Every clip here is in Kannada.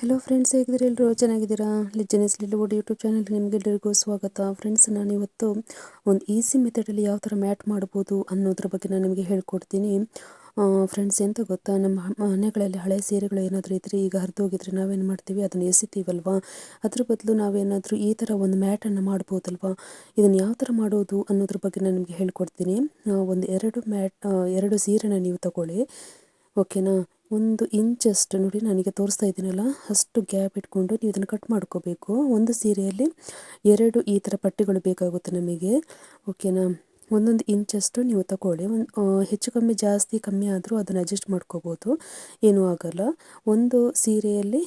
ಹಲೋ ಫ್ರೆಂಡ್ಸ್ ಹೇಗಿದ್ದೀರಿ? ಎಲ್ಲರೂ ಚೆನ್ನಾಗಿದ್ದೀರಾ? ಲಿಜನೆಸ್ ಲಿಲ್ವುಡ್ ಯೂಟ್ಯೂಬ್ ಚಾನಲ್ಗೆ ನಿಮಗೆಲ್ಲರಿಗೂ ಸ್ವಾಗತ. ಫ್ರೆಂಡ್ಸ್ ನಾನು ಇವತ್ತು ಒಂದು ಈಸಿ ಮೆಥಡಲ್ಲಿ ಯಾವ ಥರ ಮ್ಯಾಟ್ ಮಾಡ್ಬೋದು ಅನ್ನೋದ್ರ ಬಗ್ಗೆ ನಾನು ನಿಮಗೆ ಹೇಳ್ಕೊಡ್ತೀನಿ. ಫ್ರೆಂಡ್ಸ್ ಎಂತ ಗೊತ್ತಾ? ನಮ್ಮ ಮನೆಗಳಲ್ಲಿ ಹಳೆ ಸೀರೆಗಳು ಏನಾದರೂ ಇದ್ದರೆ ಈಗ ಹರಿದೋಗಿದ್ರೆ ನಾವೇನು ಮಾಡ್ತೀವಿ? ಅದನ್ನು ಎಸಿತೀವಲ್ವಾ? ಅದ್ರ ಬದಲು ನಾವೇನಾದರೂ ಈ ಥರ ಒಂದು ಮ್ಯಾಟನ್ನು ಮಾಡ್ಬೋದಲ್ವಾ? ಇದನ್ನು ಯಾವ ಥರ ಮಾಡೋದು ಅನ್ನೋದ್ರ ಬಗ್ಗೆ ನಾನು ನಿಮಗೆ ಹೇಳ್ಕೊಡ್ತೀನಿ. ಒಂದು ಎರಡು ಮ್ಯಾಟ್ ಎರಡು ಸೀರೆನ ನೀವು ತಗೊಳ್ಳಿ. ಓಕೆನಾ ಒಂದು ಇಂಚಷ್ಟು ನೋಡಿ ನನಗೆ ತೋರಿಸ್ತಾ ಇದ್ದೀನಲ್ಲ, ಅಷ್ಟು ಗ್ಯಾಪ್ ಇಟ್ಕೊಂಡು ನೀವು ಇದನ್ನು ಕಟ್ ಮಾಡ್ಕೋಬೇಕು. ಒಂದು ಸೀರೆಯಲ್ಲಿ ಎರಡು ಈ ಥರ ಪಟ್ಟಿಗಳು ಬೇಕಾಗುತ್ತೆ ನಮಗೆ. ಓಕೆನಾ ಒಂದೊಂದು ಇಂಚಷ್ಟು ನೀವು ತಗೊಳ್ಳಿ ಒಂದು ಹೆಚ್ಚು ಕಮ್ಮಿ, ಜಾಸ್ತಿ ಕಮ್ಮಿ ಆದರೂ ಅದನ್ನು ಅಡ್ಜಸ್ಟ್ ಮಾಡ್ಕೋಬೋದು. ಏನೂ ಆಗಲ್ಲ. ಒಂದು ಸೀರೆಯಲ್ಲಿ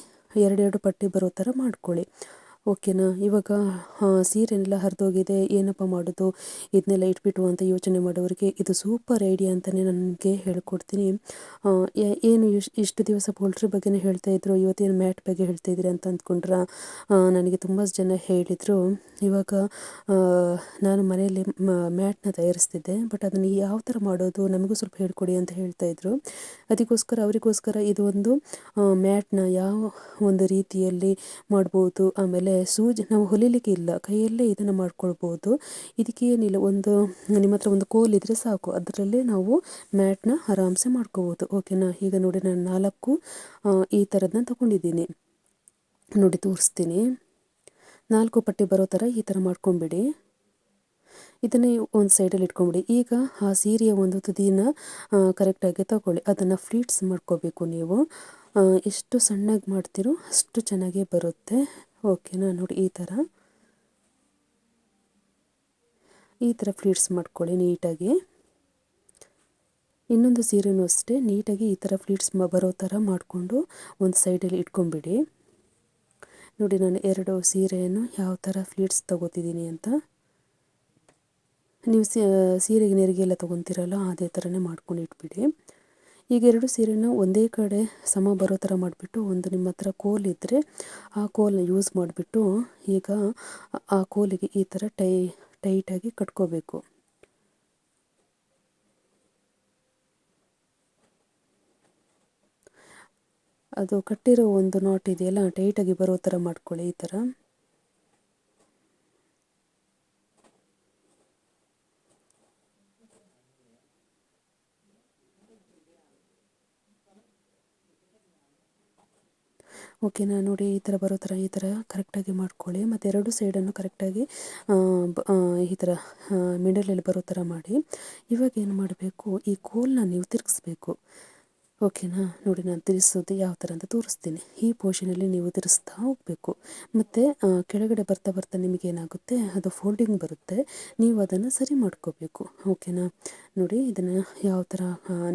ಎರಡೆರಡು ಪಟ್ಟಿ ಬರೋ ಥರ ಮಾಡ್ಕೊಳ್ಳಿ. ಓಕೆನಾ? ಇವಾಗ ಸೀರೆನೆಲ್ಲ ಹರಿದೋಗಿದೆ, ಏನಪ್ಪ ಮಾಡೋದು? ಇದನ್ನೆಲ್ಲ ಇಟ್ಬಿಟ್ಟು ಅಂತ ಯೋಚನೆ ಮಾಡೋರಿಗೆ ಇದು ಸೂಪರ್ ಐಡಿಯಾ ಅಂತಲೇ ನನಗೆ ಹೇಳ್ಕೊಡ್ತೀನಿ. ಏನು ಇಷ್ಟು ದಿವಸ ಪೋಲ್ಟ್ರಿ ಬಗ್ಗೆನೇ ಹೇಳ್ತಾ ಇದ್ರು, ಇವತ್ತೇನು ಮ್ಯಾಟ್ ಬಗ್ಗೆ ಹೇಳ್ತಾ ಇದ್ದೀರಿ ಅಂತ ಅಂದ್ಕೊಂಡ್ರೆ? ನನಗೆ ತುಂಬ ಜನ ಹೇಳಿದರು. ಇವಾಗ ನಾನು ಮನೆಯಲ್ಲಿ ಮ್ಯಾಟ್ನ ತಯಾರಿಸ್ತಿದ್ದೆ, ಬಟ್ ಅದನ್ನು ಯಾವ ಥರ ಮಾಡೋದು, ನಮಗೂ ಸ್ವಲ್ಪ ಹೇಳ್ಕೊಡಿ ಅಂತ ಹೇಳ್ತಾ ಇದ್ರು. ಅದಕ್ಕೋಸ್ಕರ, ಅವರಿಗೋಸ್ಕರ ಇದು ಒಂದು ಮ್ಯಾಟ್ನ ಯಾವ ಒಂದು ರೀತಿಯಲ್ಲಿ ಮಾಡ್ಬೋದು, ಆಮೇಲೆ ಸೂಜಿ ನಾವು ಹೊಲಿಲಿಕ್ಕೆ ಇಲ್ಲ. ಕೈಯಲ್ಲೇ ಇದನ್ನು ಮಾಡ್ಕೊಳ್ಬೋದು. ಇದಕ್ಕೆ ಏನಿಲ್ಲ, ಒಂದು, ನಿಮ್ಮ ಹತ್ರ ಒಂದು ಕೋಲಿದ್ರೆ ಸಾಕು. ಅದರಲ್ಲೇ ನಾವು ಮ್ಯಾಟ್ನ ಆರಾಮ್ಸೆ ಮಾಡ್ಕೋಬೋದು. ಓಕೆನಾ ಈಗ ನೋಡಿ ನಾನು ನಾಲ್ಕು ಈ ಥರದನ್ನ ತಗೊಂಡಿದ್ದೀನಿ. ನೋಡಿ, ತೋರಿಸ್ತೀನಿ. ನಾಲ್ಕು ಪಟ್ಟಿ ಬರೋ ಥರ ಈ ಥರ ಮಾಡ್ಕೊಂಬಿಡಿ. ಇದನ್ನೇ ಒಂದು ಸೈಡಲ್ಲಿ ಇಟ್ಕೊಂಬಿಡಿ. ಈಗ ಆ ಸೀರೆಯ ಒಂದು ತುದಿನ ಕರೆಕ್ಟಾಗಿ ತಗೊಳ್ಳಿ. ಅದನ್ನು ಫ್ಲೀಟ್ಸ್ ಮಾಡ್ಕೋಬೇಕು ನೀವು. ಎಷ್ಟು ಸಣ್ಣಗೆ ಮಾಡ್ತೀರೋ ಅಷ್ಟು ಚೆನ್ನಾಗೇ ಬರುತ್ತೆ. ಓಕೆನಾ ನೋಡಿ ಈ ಥರ ಈ ಥರ ಫ್ಲೀಟ್ಸ್ ಮಾಡ್ಕೊಳ್ಳಿ ನೀಟಾಗಿ. ಇನ್ನೊಂದು ಸೀರೆನೂ ಅಷ್ಟೇ, ನೀಟಾಗಿ ಈ ಥರ ಫ್ಲೀಟ್ಸ್ ಬರೋ ಥರ ಮಾಡಿಕೊಂಡು ಒಂದು ಸೈಡಲ್ಲಿ ಇಟ್ಕೊಂಬಿಡಿ ನೋಡಿ ನಾನು ಎರಡು ಸೀರೆಯನ್ನು ಯಾವ ಥರ ಫ್ಲೀಟ್ಸ್ ತಗೋತಿದ್ದೀನಿ ಅಂತ. ನೀವು ಸೀರೆಗೆ ನೆರಿಗೆ ಎಲ್ಲ ತೊಗೊತೀರಲ್ಲ, ಅದೇ ಥರನೇ ಮಾಡ್ಕೊಂಡು ಇಟ್ಬಿಡಿ. ಈಗ ಎರಡು ಸೀರೆನ ಒಂದೇ ಕಡೆ ಸಮ ಬರೋ ಥರ ಮಾಡಿಬಿಟ್ಟು ಒಂದು ನಿಮ್ಮ ಹತ್ರ ಕೋಲ್ ಇದ್ದರೆ ಆ ಕೋಲನ್ನ ಯೂಸ್ ಮಾಡಿಬಿಟ್ಟು ಈಗ ಆ ಕೋಲಿಗೆ ಈ ಥರ ಟೈ, ಟೈಟಾಗಿ ಕಟ್ಕೋಬೇಕು. ಅದು ಕಟ್ಟಿರೋ ಒಂದು ನಾಟ್ ಇದೆಯಲ್ಲ, ಟೈಟಾಗಿ ಬರೋ ಥರ ಮಾಡ್ಕೊಳ್ಳಿ ಈ ಥರ. ಓಕೆನಾ ನೋಡಿ ಈ ಥರ ಬರೋ ಥರ ಈ ಥರ ಕರೆಕ್ಟಾಗಿ ಮಾಡ್ಕೊಳ್ಳಿ. ಮತ್ತು ಎರಡು ಸೈಡನ್ನು ಕರೆಕ್ಟಾಗಿ ಈ ಥರ ಮಿಡಲಲ್ಲಿ ಬರೋ ಥರ ಮಾಡಿ. ಇವಾಗ ಏನು ಮಾಡಬೇಕು? ಈ ಕೋಲನ್ನ ನೀವು ತಿರುಗಿಸ್ಬೇಕು. ಓಕೆನಾ ನೋಡಿ ನಾನು ತಿರ್ಸೋದು ಯಾವ ಥರ ಅಂತ ತೋರಿಸ್ತೀನಿ. ಈ ಪೋರ್ಷನಲ್ಲಿ ನೀವು ತಿರ್ಸ್ತಾ ಹೋಗಬೇಕು. ಮತ್ತು ಕೆಳಗಡೆ ಬರ್ತಾ ಬರ್ತಾ ನಿಮಗೇನಾಗುತ್ತೆ ಅದು ಫೋಲ್ಡಿಂಗ್ ಬರುತ್ತೆ. ನೀವು ಅದನ್ನು ಸರಿ ಮಾಡ್ಕೋಬೇಕು. ಓಕೆನಾ ನೋಡಿ ಇದನ್ನು ಯಾವ ಥರ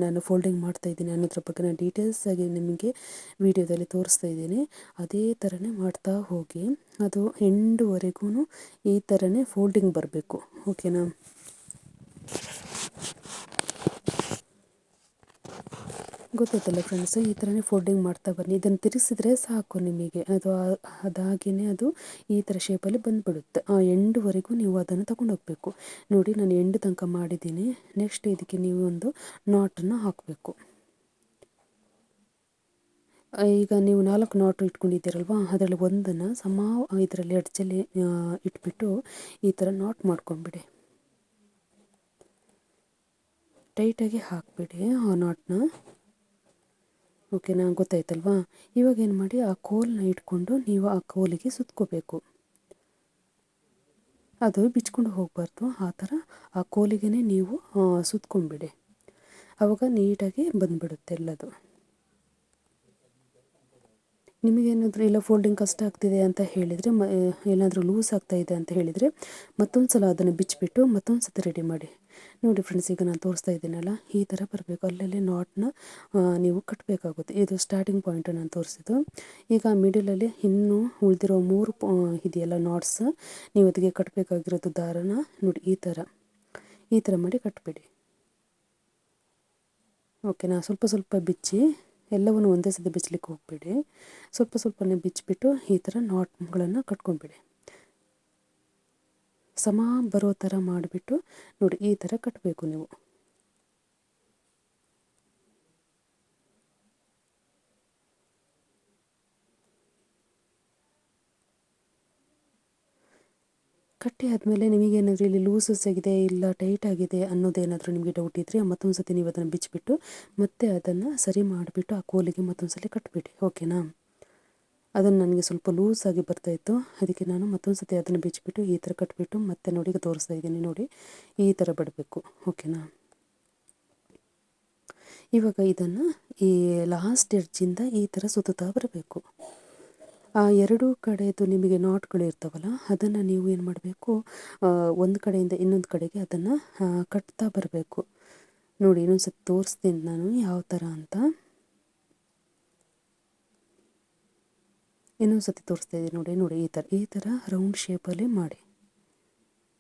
ನಾನು ಫೋಲ್ಡಿಂಗ್ ಮಾಡ್ತಾ ಇದ್ದೀನಿ ಅನ್ನೋದ್ರ ಬಗ್ಗೆ ನಾನು ಡೀಟೇಲ್ಸಾಗಿ ನಿಮಗೆ ವಿಡಿಯೋದಲ್ಲಿ ತೋರಿಸ್ತಾ ಇದ್ದೀನಿ. ಅದೇ ಥರನೇ ಮಾಡ್ತಾ ಹೋಗಿ, ಅದು ಎಂಡುವರೆಗೂ ಈ ಥರನೇ ಫೋಲ್ಡಿಂಗ್ ಬರಬೇಕು. ಓಕೆನಾ ಗೊತ್ತಾಯ್ತಲ್ಲ ಫ್ರೆಂಡ್ಸ್ ಈ ಥರನೇ ಫೋಲ್ಡಿಂಗ್ ಮಾಡ್ತಾ ಬನ್ನಿ. ಇದನ್ನು ತಿರುಗಿಸಿದ್ರೆ ಸಾಕು ನಿಮಗೆ. ಅದು ಅದಾಗಿಯೇ ಅದು ಈ ಥರ ಶೇಪಲ್ಲಿ ಬಂದುಬಿಡುತ್ತೆ. ಆ ಎಂಡ್ವರೆಗೂ ನೀವು ಅದನ್ನು ತಗೊಂಡು ಹೋಗಬೇಕು ನೋಡಿ, ನಾನು ಎಂಡ್ ತನಕ ಮಾಡಿದ್ದೀನಿ. ನೆಕ್ಸ್ಟ್ ಇದಕ್ಕೆ ನೀವು ಒಂದು ನಾಟನ್ನು ಹಾಕಬೇಕು. ಈಗ ನೀವು ನಾಲ್ಕು ನಾಟು ಇಟ್ಕೊಂಡಿದ್ದೀರಲ್ವ? ಅದರಲ್ಲಿ ಒಂದನ್ನು ಸಮ, ಇದರಲ್ಲಿ ಅಡ್ಜಲ್ಲಿ ಇಟ್ಬಿಟ್ಟು ಈ ಥರ ನಾಟ್ ಮಾಡ್ಕೊಂಬಿಡಿ. ಟೈಟಾಗಿ ಹಾಕಿಬಿಡಿ ಆ ನಾಟ್ನ ಓಕೆನಾ? ಗೊತ್ತಾಯ್ತಲ್ವಾ? ಇವಾಗ ಏನು ಮಾಡಿ, ಆ ಕೋಲನ್ನ ಇಟ್ಕೊಂಡು ನೀವು ಆ ಕೋಲಿಗೆ ಸುತ್ಕೋಬೇಕು. ಅದು ಬಿಚ್ಕೊಂಡು ಹೋಗಬಾರ್ದು. ಆ ಥರ ಆ ಕೋಲಿಗೆ ನೀವು ಸುತ್ಕೊಂಡ್ಬಿಡಿ. ಆವಾಗ ನೀಟಾಗಿ ಬಂದುಬಿಡುತ್ತೆ ಎಲ್ಲದು. ನಿಮಗೇನಾದರೂ ಇಲ್ಲ ಫೋಲ್ಡಿಂಗ್ ಕಷ್ಟ ಆಗ್ತಿದೆ ಅಂತ ಹೇಳಿದರೆ, ಮ, ಏನಾದರೂ ಲೂಸ್ ಆಗ್ತಾಯಿದೆ ಅಂತ ಹೇಳಿದರೆ ಮತ್ತೊಂದು ಸಲ ಅದನ್ನು ಬಿಚ್ಚಿಬಿಟ್ಟು ಮತ್ತೊಂದು ಸತಿ ರೆಡಿ ಮಾಡಿ. ನೋಡಿ ಫ್ರೆಂಡ್ಸ್ ಈಗ ನಾನು ತೋರಿಸ್ತಾ ಇದ್ದೀನಲ್ಲ, ಈ ಥರ ಬರಬೇಕು. ಅಲ್ಲಲ್ಲಿ ನಾಟ್ನ ನೀವು ಕಟ್ಟಬೇಕಾಗುತ್ತೆ ಇದು ಸ್ಟಾರ್ಟಿಂಗ್ ಪಾಯಿಂಟ್ ನಾನು ತೋರಿಸಿದ್ದು. ಈಗ ಮಿಡಲಲ್ಲಿ ಇನ್ನೂ ಉಳಿದಿರೋ ಮೂರು ಇದೆಯಲ್ಲ ನಾಟ್ಸ್ ನೀವು ಅದಕ್ಕೆ ಕಟ್ಟಬೇಕಾಗಿರೋದು ದಾರನ ನೋಡಿ, ಈ ಥರ ಈ ಥರ ಮಾಡಿ ಕಟ್ಟಬೇಡಿ ಓಕೆನಾ ಸ್ವಲ್ಪ ಸ್ವಲ್ಪ ಬಿಚ್ಚಿ, ಎಲ್ಲವನ್ನು ಒಂದೇ ಸತಿ ಬಿಚ್ಚಲಿಕ್ಕೆ ಹೋಗಬೇಡಿ. ಸ್ವಲ್ಪ ಸ್ವಲ್ಪನೇ ಬಿಚ್ಚಿಬಿಟ್ಟು ಈ ಥರ ನಾಟ್ಗಳನ್ನು ಕಟ್ಕೊಂಬಿಡಿ ಸಮ ಬರೋ ಥರ ಮಾಡಿಬಿಟ್ಟು ನೋಡಿ ಈ ಥರ ಕಟ್ಟಬೇಕು ನೀವು. ಕಟ್ಟಿ ಆದಮೇಲೆ ನಿಮಗೇನಾದರೂ ಇಲ್ಲಿ ಲೂಸಸ್ ಆಗಿದೆ ಇಲ್ಲ ಟೈಟ್ ಆಗಿದೆ ಅನ್ನೋದೇನಾದರೂ ನಿಮಗೆ ಡೌಟ್ ಇದ್ದರೆ ಮತ್ತೊಂದು ಸತಿ ನೀವು ಅದನ್ನು ಬಿಚ್ಚಿಬಿಟ್ಟು ಮತ್ತೆ ಅದನ್ನು ಸರಿ ಮಾಡಿಬಿಟ್ಟು ಆ ಕೋಲಿಗೆ ಮತ್ತೊಂದು ಸಲ ಕಟ್ಬಿಡಿ ಓಕೆನಾ ಅದನ್ನು ನನಗೆ ಸ್ವಲ್ಪ ಲೂಸಾಗಿ ಬರ್ತಾಯಿತ್ತು ಅದಕ್ಕೆ ನಾನು ಮತ್ತೊಂದು ಸತಿ ಅದನ್ನು ಬಿಚ್ಚಿಬಿಟ್ಟು ಈ ಥರ ಕಟ್ಬಿಟ್ಟು ಮತ್ತೆ ನೋಡಿ ತೋರಿಸ್ತಾ ಇದ್ದೀನಿ ನೋಡಿ. ಈ ಥರ ಬಿಡಬೇಕು. ಓಕೆನಾ ಇವಾಗ ಇದನ್ನು ಈ ಲಾಸ್ಟ್ ಎಡ್ಜಿಂದ ಈ ಥರ ಸುತ್ತುತ್ತಾ ಬರಬೇಕು. ಆ ಎರಡೂ ಕಡೆದು ನಿಮಗೆ ನಾಟ್ಗಳು ಇರ್ತಾವಲ್ಲ, ಅದನ್ನು ನೀವು ಏನು ಮಾಡಬೇಕು? ಒಂದು ಕಡೆಯಿಂದ ಇನ್ನೊಂದು ಕಡೆಗೆ ಅದನ್ನು ಕಟ್ತಾ ಬರಬೇಕು. ನೋಡಿ ಇನ್ನೊಂದು ಸತಿ ತೋರಿಸ್ತೀನಿ ನಾನು ಯಾವ ಥರ ಅಂತ. ಇನ್ನೊಂದು ಸತಿ ತೋರಿಸ್ತಾ ಇದ್ದೀನಿ ನೋಡಿ ನೋಡಿ, ಈ ಥರ ಈ ಥರ ರೌಂಡ್ ಶೇಪಲ್ಲಿ ಮಾಡಿ.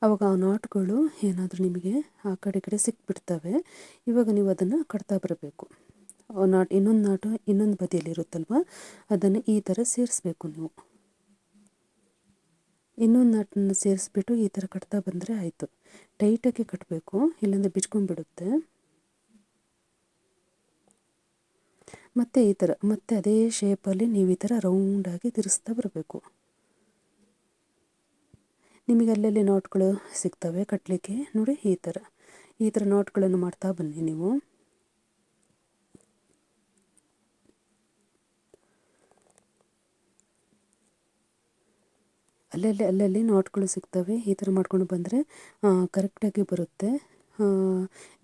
ಆವಾಗ ಆ ನಾಟ್ಗಳು ಏನಾದರೂ ನಿಮಗೆ ಆ ಕಡೆ ಕಡೆ ಸಿಕ್ಬಿಡ್ತವೆ. ಇವಾಗ ನೀವು ಅದನ್ನು ಕಟ್ತಾ ಬರಬೇಕು. ನಾಟ್ ಇನ್ನೊಂದು ನಾಟು ಇನ್ನೊಂದು ಬದಿಯಲ್ಲಿ ಇರುತ್ತಲ್ವ? ಅದನ್ನು ಈ ಥರ ಸೇರಿಸ್ಬೇಕು ನೀವು. ಇನ್ನೊಂದು ನಾಟನ್ನು ಸೇರಿಸ್ಬಿಟ್ಟು ಈ ಥರ ಕಟ್ತಾ ಬಂದರೆ ಆಯಿತು. ಟೈಟಾಗಿ ಕಟ್ಟಬೇಕು ಇಲ್ಲಾಂದರೆ ಬಿಚ್ಕೊಂಡ್ಬಿಡುತ್ತೆ. ಮತ್ತು ಈ ಥರ ಮತ್ತೆ ಅದೇ ಶೇಪಲ್ಲಿ ನೀವು ಈ ಥರ ರೌಂಡಾಗಿ ತಿರ್ಸ್ತಾ ಬರಬೇಕು. ನಿಮಗೆ ಅಲ್ಲಲ್ಲಿ ನೋಟ್ಗಳು ಸಿಗ್ತವೆ ಕಟ್ಟಲಿಕ್ಕೆ ನೋಡಿ ಈ ಥರ ಈ ಥರ ನೋಟ್ಗಳನ್ನು ಮಾಡ್ತಾ ಬನ್ನಿ ನೀವು. ಅಲ್ಲಲ್ಲಿ ಅಲ್ಲಲ್ಲಿ ನೋಟ್ಗಳು ಸಿಗ್ತವೆ ಈ ಥರ ಮಾಡ್ಕೊಂಡು ಬಂದರೆ ಕರೆಕ್ಟಾಗಿ ಬರುತ್ತೆ.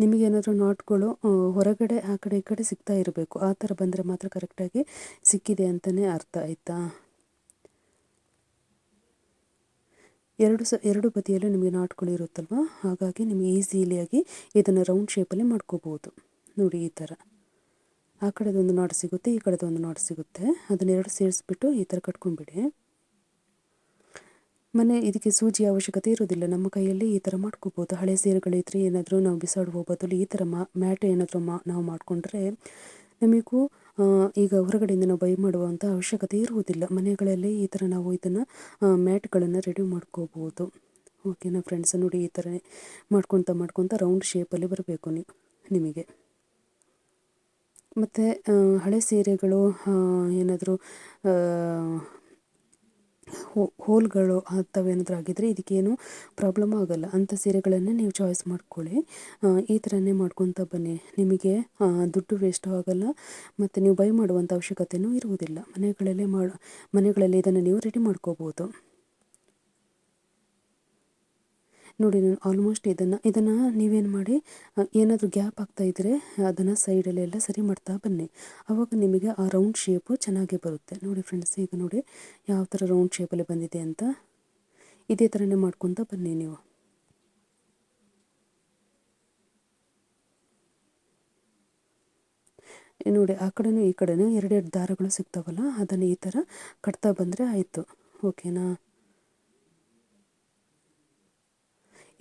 ನಿಮಗೇನಾದರೂ ನಾಟ್ಗಳು ಹೊರಗಡೆ ಆ ಕಡೆ ಈ ಕಡೆ ಸಿಗ್ತಾ ಇರಬೇಕು. ಆ ಥರ ಬಂದರೆ ಮಾತ್ರ ಕರೆಕ್ಟಾಗಿ ಸಿಕ್ಕಿದೆ ಅಂತಲೇ ಅರ್ಥ ಆಯಿತಾ? ಎರಡು ಸ, ಎರಡು ಬದಿಯಲ್ಲೂ ನಿಮಗೆ ನಾಟ್ಗಳು ಇರುತ್ತಲ್ವ? ಹಾಗಾಗಿ ನಿಮಗೆ ಈಸಿಲಿಯಾಗಿ ಇದನ್ನು ರೌಂಡ್ ಶೇಪಲ್ಲಿ ಮಾಡ್ಕೋಬೋದು ನೋಡಿ ಈ ಥರ. ಆ ಕಡೆದೊಂದು ನಾಟ್ ಸಿಗುತ್ತೆ, ಈ ಕಡೆದೊಂದು ನಾಟ್ ಸಿಗುತ್ತೆ. ಅದನ್ನೆರಡು ಸೇರಿಸ್ಬಿಟ್ಟು ಈ ಥರ ಕಟ್ಕೊಂಡ್ಬಿಡಿ. ಮನೆ ಇದಕ್ಕೆ ಸೂಜಿ ಅವಶ್ಯಕತೆ ಇರೋದಿಲ್ಲ ನಮ್ಮ ಕೈಯಲ್ಲಿ ಈ ಥರ ಮಾಡ್ಕೋಬೋದು ಹಳೆ ಸೀರೆಗಳಿದ್ರೆ ಏನಾದರೂ ನಾವು ಬಿಸಾಡುವ ಬದಲು ಈ ಥರ ಮಾ, ಮ್ಯಾಟ್ ಏನಾದರೂ ಮಾ, ನಾವು ಮಾಡಿಕೊಂಡ್ರೆ ನಮಗೂ ಈಗ ಹೊರಗಡೆಯಿಂದ ನಾವು ಬೈ ಮಾಡುವಂಥ ಅವಶ್ಯಕತೆ ಇರುವುದಿಲ್ಲ. ಮನೆಗಳಲ್ಲಿ ಈ ಥರ ನಾವು ಇದನ್ನು ಮ್ಯಾಟ್ಗಳನ್ನು ರೆಡಿ ಮಾಡ್ಕೋಬೋದು ಓಕೆನಾ ಫ್ರೆಂಡ್ಸ್ ನೋಡಿ ಈ ಥರ ಮಾಡ್ಕೊತ ಮಾಡ್ಕೊತ ರೌಂಡ್ ಶೇಪಲ್ಲಿ ಬರಬೇಕು ನೀವು ನಿಮಗೆ. ಮತ್ತು ಹಳೆ ಸೀರೆಗಳು ಏನಾದರೂ ಹೋಲ್ಗಳು ಅಂಥವೇನಾದರೂ ಆಗಿದ್ದರೆ ಇದಕ್ಕೇನು ಪ್ರಾಬ್ಲಮ್ ಆಗಲ್ಲ. ಅಂಥ ಸೀರೆಗಳನ್ನೇ ನೀವು ಚಾಯ್ಸ್ ಮಾಡ್ಕೊಳ್ಳಿ. ಈ ಥರನೇ ಮಾಡ್ಕೊತ ಬನ್ನಿ. ನಿಮಗೆ ದುಡ್ಡು ವೇಸ್ಟು ಆಗಲ್ಲ. ಮತ್ತು ನೀವು ಬೈ ಮಾಡುವಂಥ ಅವಶ್ಯಕತೆಯೂ ಇರುವುದಿಲ್ಲ. ಮನೆಗಳಲ್ಲೇ ಮಾಡಿ, ಮನೆಗಳಲ್ಲಿ ಇದನ್ನು ನೀವು ರೆಡಿ ಮಾಡ್ಕೋಬೋದು. ನೋಡಿ, ನಾನು ಆಲ್ಮೋಸ್ಟ್ ಇದನ್ನು ಇದನ್ನು ನೀವೇನು ಮಾಡಿ ಏನಾದರೂ ಗ್ಯಾಪ್ ಆಗ್ತಾ ಇದ್ದರೆ ಅದನ್ನು ಸೈಡಲ್ಲೆಲ್ಲ ಸರಿ ಮಾಡ್ತಾ ಬನ್ನಿ. ಆವಾಗ ನಿಮಗೆ ಆ ರೌಂಡ್ ಶೇಪು ಚೆನ್ನಾಗೇ ಬರುತ್ತೆ. ನೋಡಿ ಫ್ರೆಂಡ್ಸ್ ಈಗ ನೋಡಿ ಯಾವ ಥರ ರೌಂಡ್ ಶೇಪಲ್ಲಿ ಬಂದಿದೆ ಅಂತ. ಇದೇ ಥರನೇ ಮಾಡ್ಕೊತ ಬನ್ನಿ ನೀವು. ನೋಡಿ, ಆ ಕಡೆನೂ ಈ ಕಡೆನೂ ಎರಡೆರಡು ದಾರಗಳು ಸಿಗ್ತಾವಲ್ಲ, ಅದನ್ನು ಈ ಥರ ಕಟ್ತಾ ಬಂದರೆ ಆಯಿತು. ಓಕೆನಾ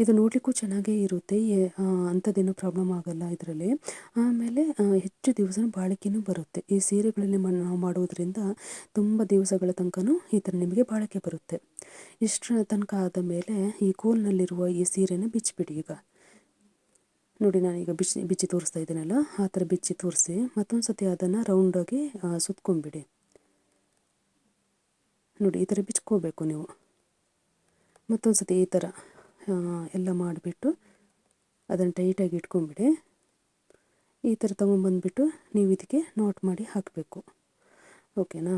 ಇದು ನೋಡಲಿಕ್ಕೂ ಚೆನ್ನಾಗೇ ಇರುತ್ತೆ. ಅಂಥದ್ದೇನು ಪ್ರಾಬ್ಲಮ್ ಆಗಲ್ಲ ಇದರಲ್ಲಿ. ಆಮೇಲೆ ಹೆಚ್ಚು ದಿವಸ ಬಾಳಿಕೆನೂ ಬರುತ್ತೆ. ಈ ಸೀರೆಗಳಲ್ಲಿ ನಾವು ಮಾಡೋದ್ರಿಂದ ತುಂಬ ದಿವಸಗಳ ತನಕನೂ ಈ ಥರ ನಿಮಗೆ ಬಾಳಿಕೆ ಬರುತ್ತೆ. ಇಷ್ಟರ ತನಕ ಆದ ಮೇಲೆ ಈ ಕೋಲ್ನಲ್ಲಿರುವ ಈ ಸೀರೆನ ಬಿಚ್ಚಿಬಿಡಿ ಈಗ. ನೋಡಿ ನಾನೀಗ ಬಿಚ್ಚಿ ಬಿಚ್ಚಿ ತೋರಿಸ್ತಾ ಇದ್ದೀನಲ್ಲ? ಆ ಥರ ಬಿಚ್ಚಿ ತೋರಿಸಿ ಮತ್ತೊಂದು ಸತಿ ಅದನ್ನು ರೌಂಡಾಗಿ ಸುತ್ಕೊಂಡ್ಬಿಡಿ. ನೋಡಿ, ಈ ಥರ ಬಿಚ್ಕೋಬೇಕು ನೀವು. ಮತ್ತೊಂದು ಸತಿ ಈ ಥರ. ಎಲ್ಲ ಮಾಡಿಬಿಟ್ಟು ಅದನ್ನು ಟೈಟಾಗಿ ಇಟ್ಕೊಂಬಿಡಿ ಈ ಥರ ತೊಗೊಂಬಂದ್ಬಿಟ್ಟು ನೀವು ಇದಕ್ಕೆ ನೋಟ್ ಮಾಡಿ ಹಾಕಬೇಕು. ಓಕೆನಾ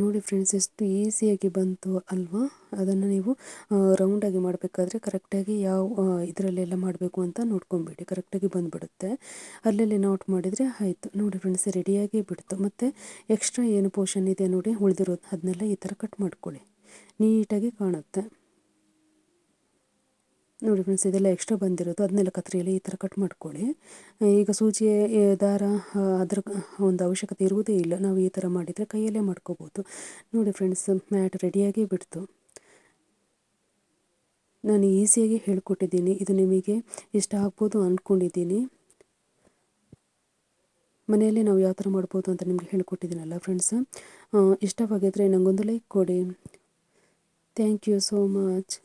ನೋಡಿ ಫ್ರೆಂಡ್ಸ್ ಎಷ್ಟು ಈಸಿಯಾಗಿ ಬಂತು ಅಲ್ವಾ? ಅದನ್ನು ನೀವು ರೌಂಡಾಗಿ ಮಾಡಬೇಕಾದ್ರೆ ಕರೆಕ್ಟಾಗಿ ಯಾವ ಇದರಲ್ಲೆಲ್ಲ ಮಾಡಬೇಕು ಅಂತ ನೋಡ್ಕೊಂಬಿಡಿ ಕರೆಕ್ಟಾಗಿ ಬಂದುಬಿಡುತ್ತೆ. ಅಲ್ಲೆಲ್ಲಿ ನೋಟ್ ಮಾಡಿದರೆ ಆಯಿತು. ನೋಡಿ ಫ್ರೆಂಡ್ಸ್ ರೆಡಿಯಾಗಿ ಬಿಡ್ತು. ಮತ್ತು ಎಕ್ಸ್ಟ್ರಾ ಏನು ಪೋರ್ಷನ್ ಇದೆ ನೋಡಿ, ಉಳಿದಿರೋದು, ಅದನ್ನೆಲ್ಲ ಈ ಥರ ಕಟ್ ಮಾಡ್ಕೊಳ್ಳಿ. ನೀಟಾಗಿ ಕಾಣುತ್ತೆ. ನೋಡಿ ಫ್ರೆಂಡ್ಸ್ ಇದೆಲ್ಲ ಎಕ್ಸ್ಟ್ರಾ ಬಂದಿರೋದು. ಅದನ್ನೆಲ್ಲ ಕತ್ರಿಯಲ್ಲಿ ಈ ಥರ ಕಟ್ ಮಾಡ್ಕೊಳ್ಳಿ. ಈಗ ಸೂಜಿ ದಾರ ಅದರ ಒಂದು ಅವಶ್ಯಕತೆ ಇರುವುದೇ ಇಲ್ಲ. ನಾವು ಈ ಥರ ಮಾಡಿದರೆ ಕೈಯಲ್ಲೇ ಮಾಡ್ಕೋಬೋದು. ನೋಡಿ ಫ್ರೆಂಡ್ಸ್ ಮ್ಯಾಟ್ ರೆಡಿಯಾಗಿ ಬಿಡ್ತು. ನಾನು ಈಸಿಯಾಗಿ ಹೇಳ್ಕೊಟ್ಟಿದ್ದೀನಿ. ಇದು ನಿಮಗೆ ಇಷ್ಟ ಆಗ್ಬೋದು ಅಂದ್ಕೊಂಡಿದ್ದೀನಿ ಮನೆಯಲ್ಲೇ ನಾವು ಯಾವ ಥರ ಮಾಡ್ಬೋದು ಅಂತ ನಿಮಗೆ ಹೇಳ್ಕೊಟ್ಟಿದ್ದೀನಲ್ಲ ಫ್ರೆಂಡ್ಸ್ ಇಷ್ಟವಾಗಿದ್ದರೆ ನನಗೊಂದು ಲೈಕ್ ಕೊಡಿ. Thank you so much.